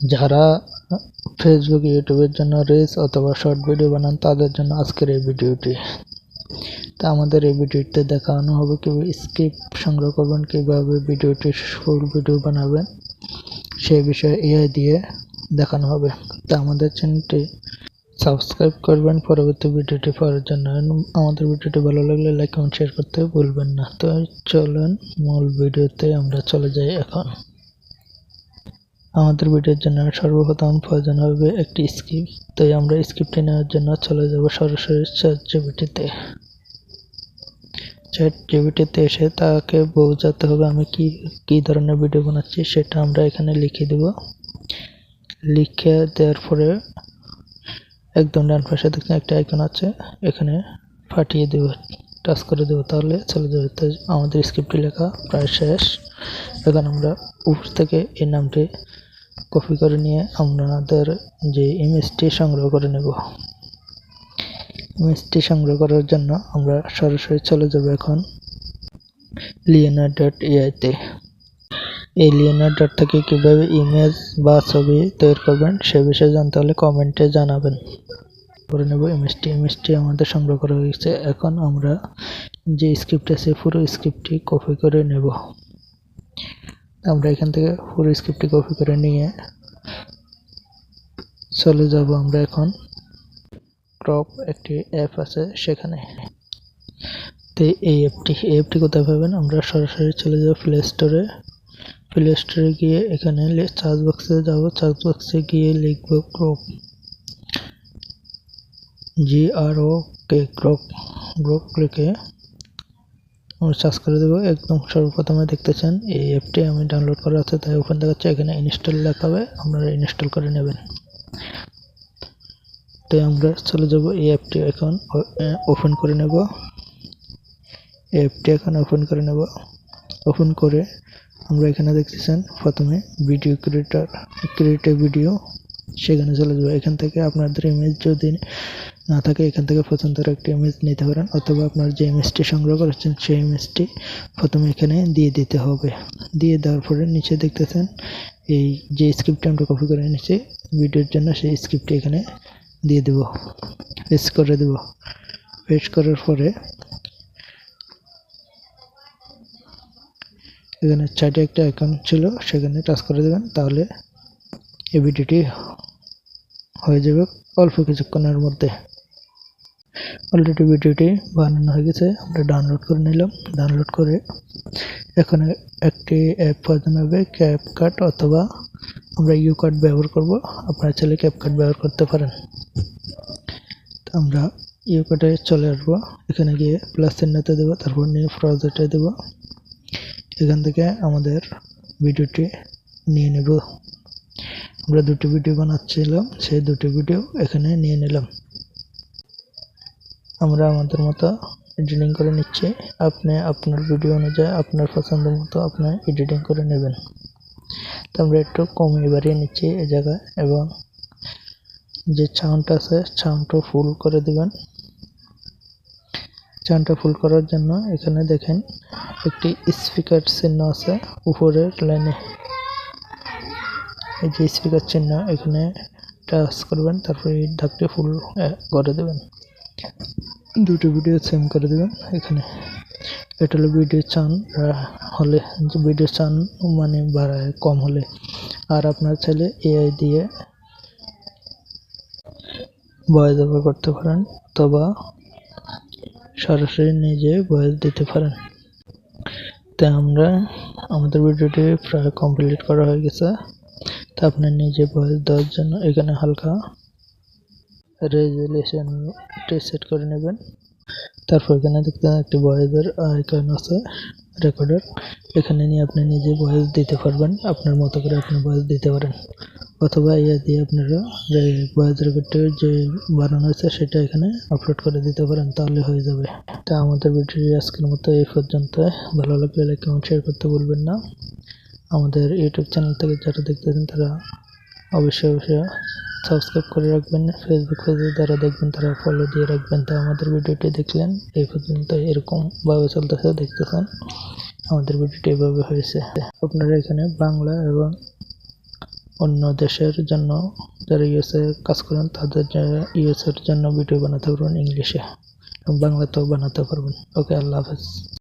যারা ফেসবুক ইউটিউবের জন্য রিলস অথবা শর্ট ভিডিও বানান, তাদের জন্য আজকের এই ভিডিওটি। তা আমাদের এই ভিডিওতে দেখানো হবে কীভাবে স্ক্রিপ্ট সংগ্রহ করবেন, কীভাবে ভিডিওটি ফুল ভিডিও বানাবেন সেই বিষয়ে এআই দিয়ে দেখানো হবে। তা আমাদের চ্যানেলটি সাবস্ক্রাইব করবেন, পরবর্তী ভিডিওটি পাওয়ার জন্য। আমাদের ভিডিওটি ভালো লাগলে লাইক কমেন্ট শেয়ার করতে ভুলবেন না। তো চলুন মূল ভিডিওতে আমরা চলে যাই এখন। আমাদের ভিডিওর জন্য সর্বপ্রথম প্রয়োজন হবে একটি স্ক্রিপ্ট তাই আমরা স্ক্রিপ্টটি নেওয়ার জন্য চলে যাব সরাসরি চ্যাট জিবিটিতে চ্যাট জিবিটিতে এসে তাকে বোঝাতে হবে আমি কি কি ধরনের ভিডিও বানাচ্ছি, সেটা আমরা এখানে লিখে দেব। লিখে দেওয়ার পরে একদম ডান পাশে দেখছেন একটা আইকন আছে, এখানে ফাটিয়ে দেব, টাচ করে দেবো, তাহলে চলে যাবে। আমাদের স্ক্রিপ্টটি লেখা প্রায় শেষ। এখন আমরা উপর থেকে এই নামটি কপি করে নিয়ে আমাদের যে ইমেজটি সংগ্রহ করে নেব। ইমেজটি সংগ্রহ করার জন্য আমরা সরাসরি চলে যাব এখন লিওনার ডট এআইতে এই লিওনার ডট থেকে কীভাবে ইমেজ বা ছবি তৈরি করবেন সে বিষয়ে জানতে হলে কমেন্টে জানাবেন। করে নেব ইমেজটি ইমেজটি আমাদের সংগ্রহ করা হয়েছে। এখন আমরা যে স্ক্রিপ্ট আছে, পুরো স্ক্রিপ্টটি কপি করে নেব। আমরা এখান থেকে পুরো স্ক্রিপ্টটি কপি করে নিয়ে চলে যাব আমরা এখন। ক্রপ একটি অ্যাপ আছে সেখানে। তো এই অ্যাপটি এই অ্যাপটি কোথায় পাবেন? আমরা সরাসরি চলে যাব প্লে স্টোরে প্লে স্টোরে গিয়ে এখানে চার্জ বক্সে যাব। চার্জ বক্সে গিয়ে লিখব ক্রপ জি আর ও কে ক্রপ গ্রুপ লিখে আমরা সার্চ করে দেবো। একদম সর্বপ্রথমে দেখতেছেন এই অ্যাপটি আমি ডাউনলোড করা আছে, তাই ওপেন দেখাচ্ছে এখানে ইনস্টল লেখা হবে, আপনারা ইনস্টল করে নেবেন। তো আমরা চলে যাব এই অ্যাপটি এখন ওপেন করে নেব। এই অ্যাপটি এখন ওপেন করে নেব। ওপেন করে আমরা এখানে দেখতেছেন প্রথমে ভিডিও ক্রিয়েটার ক্রিয়েট ভিডিও সেখানে চলে যাব। এখান থেকে আপনাদের ইমেজ যদি না থাকে এখান থেকে প্রথম পছন্দের একটি ইমেজ নিতে পারেন, অথবা আপনার যে ইমেজটি সংগ্রহ করেছেন সেই ইমেজটি প্রথমে এখানে দিয়ে দিতে হবে। দিয়ে দেওয়ার পরে নিচে দেখতেছেন, এই যে স্ক্রিপ্টটি আমরা কপি করে এনেছি ভিডিওর জন্য সেই স্ক্রিপ্টটি এখানে দিয়ে দেব পেস্ট করে দেব। পেস্ট করার পরে এখানে চারটে একটা অ্যাকাউন্ট ছিল, সেখানে টাচ করে দেবেন, তাহলে এই ভিডিওটি হয়ে যাবে অল্প কিছুক্ষণের মধ্যে। অলরেডি ভিডিওটি বানানো হয়ে গেছে, আমরা ডাউনলোড করে নিলাম। ডাউনলোড করে এখানে একটি অ্যাপ প্রয়োজন হবে ক্যাপ কাট অথবা আমরা ইউ কার্ড ব্যবহার করব। আপনারা চাইলে ক্যাপ কার্ড ব্যবহার করতে পারেন। আমরা ইউ কার্ডে চলে আসব। এখানে গিয়ে প্লাস চিহ্নতে দেবো, তারপর নিউ প্রজেক্টে দেবো। এখান থেকে আমাদের ভিডিওটি নিয়ে নেব। আমরা দুটি ভিডিও বানাচ্ছিলাম, সেই দুটি ভিডিও এখানে নিয়ে নিলাম। আমরা আমাদের মতো এডিটিং করে নিচ্ছি। আপনি আপনার ভিডিও অনুযায়ী আপনার পছন্দ মতো আপনি এডিটিং করে নেবেন। তো আমরা একটু কমিয়ে বাড়িয়ে নিচ্ছি এই জায়গায় এবং যে সাউন্ড আছে সাউন্ডটা ফুল করে দিবেন। সাউন্ডটা ফুল করার জন্য এখানে দেখেন একটি স্পিকার চিহ্ন আছে উপরের লাইনে এই যে স্পিকার চিহ্ন এখানে টাচ করবেন, তারপরে এই ধাপটি ফুল করে দেবেন। দুটো ভিডিও সেম করে দেবেন, এখানে। এটা হলো ভিডিও চান হলে ভিডিও চান মানে বাড়ায় কম হলে। আর আপনার চাইলে এআই দিয়ে ভয়েস ওভার করতে পারেন, অথবা সরাসরি নিজে ভয়েস দিতে পারেন। তাই আমরা, আমাদের ভিডিওটি প্রায় কমপ্লিট করা হয়ে গেছে। তা আপনার নিজে ভয়েস দেওয়ার জন্য এখানে হালকা রেজুলেশনটি সেট করে নেবেন। তারপর এখানে দেখতে একটি ভয়েসের আইকন আছে, রেকর্ডার। এখানে নিয়ে আপনি নিজে ভয়েস দিতে পারবেন, আপনার মতো করে আপনি ভয়েস দিতে পারেন। অথবা ইয়ে দিয়ে আপনারা যে ভয়েস রেকর্ডটি যে বানানো আছে সেটা এখানে আপলোড করে দিতে পারেন, তাহলে হয়ে যাবে। তা আমাদের ভিডিওটি আজকের মতো এই পর্যন্ত। ভালো লাগলে লাইক, কমেন্ট শেয়ার করতে ভুলবেন না। আমাদের ইউটিউব চ্যানেল থেকে যারা দেখতেছেন তারা অবশ্যই অবশ্যই। সাবস্ক্রাইব করে রাখবেন ফেসবুক পেজে যারা দেখবেন, তারা ফলো দিয়ে রাখবেন। তো আমাদের ভিডিওটি দেখলেন, এই পর্যন্ত এরকমভাবে চলতেছে, দেখতেছেন। আমাদের ভিডিওটি এভাবে হয়েছে। আপনারা এখানে বাংলা এবং অন্য দেশের জন্য যারা ইউএসএ কাজ করেন, তাদের ইউএসএর জন্য ভিডিও বানাতে পারবেন ইংলিশে। বাংলাতেও বানাতে পারবেন। ওকে আল্লাহ হাফেজ।